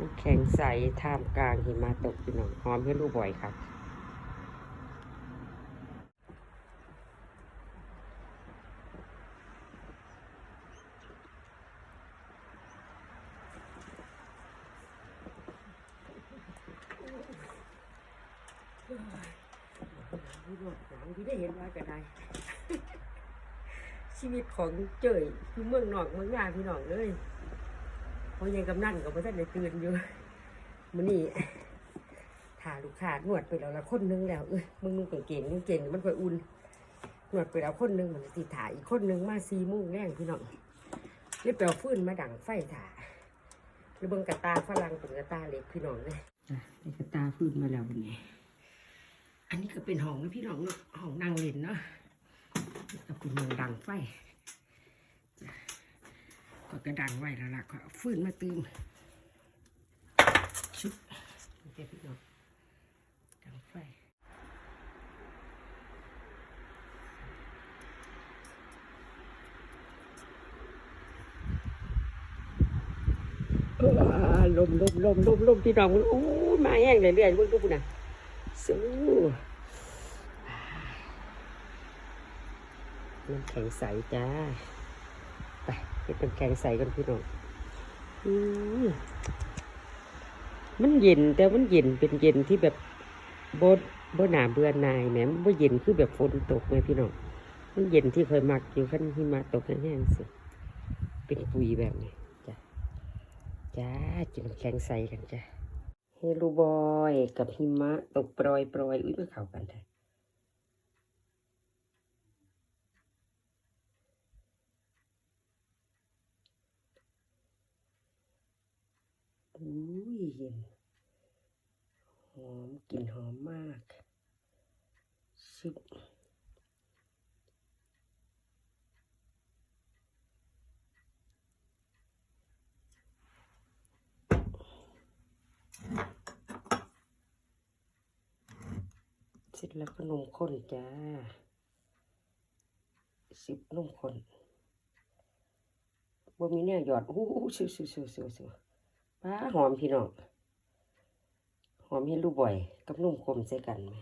น้ำแข็งใสท่ามกลางหิมะตกพี่น้องหอมเพื่อนรูบ่อยครับที่ได้เห็นว่าจะได้ ชีวิตของเจยคือเมืองนอกเมืองนาพี่น้องเลย พราะยังกำนันกับพระท่านได้ตื่นอยู่มื้อนี้ถ่าลูกค้านวดไปแล้วละคนหนึงแล้วเอ้ยมึงนุ่งกางเกงนุ่งเกงมันค่อยอุ่นนวดไปแล้วคนหนึงมันสิถ่าอีกคนหนึงมาสี่โมุ้งแรงพี่น้องเลยไปเอาฟืนมาดังไฟถ่าแล้วเบิ่งกระตาฝรั่งเป็นกระตาเล็กพี่น้องเลยจ้ะได้กระตาฟืนมาแล้ววันนี้ อันนี้ก็เป็นห้องนะพี่น้องเนาะห้องนั่งเล่นเนาะก็เป็นเมืองดังไฟจ้ะ ก็กระดังไว้แล้วล่ะก็ฟื้นมาตืมชุบนี่เจ้าพี่น้องดังไฟลมลมลมลมลมพี่น้องมันโอ้ยมาแห้งเรื่อยๆเบิ่งดูพุ่นน่ะสู้น้ำแข็งใสจ้า ไป เป็นน้ำแข็งใสกันพี่น้องมันเย็นแต่มันเย็นเป็นเย็นที่แบบบดบหนาเบื่อหนายแหมมันบ่เย็นคือแบบฝนตกไหมพี่น้องมันเย็นที่เคยมักอยู่ขั้นหิมะตกแห้งๆสิเป็นปุยแบบนี้จ้ะจ้าจินน้ำแข็งใสกันจ้ะเฮลูบอยกับหิมะตกโปรยโปรยอุ้ยม่เข้ากันเลยอุ้ย เย็น หอมกลิ่นหอมมากชิบเสร็จแล้วก็นมข้นจ้าสิบนมข้นบ่มีเนี่ยหยอด อู้หูสิวสิวสิวสิวสิว ป้าหอมพี่น้อง หอมเห็นลูกบ่อย กับนุ่มคมใส่กันไหม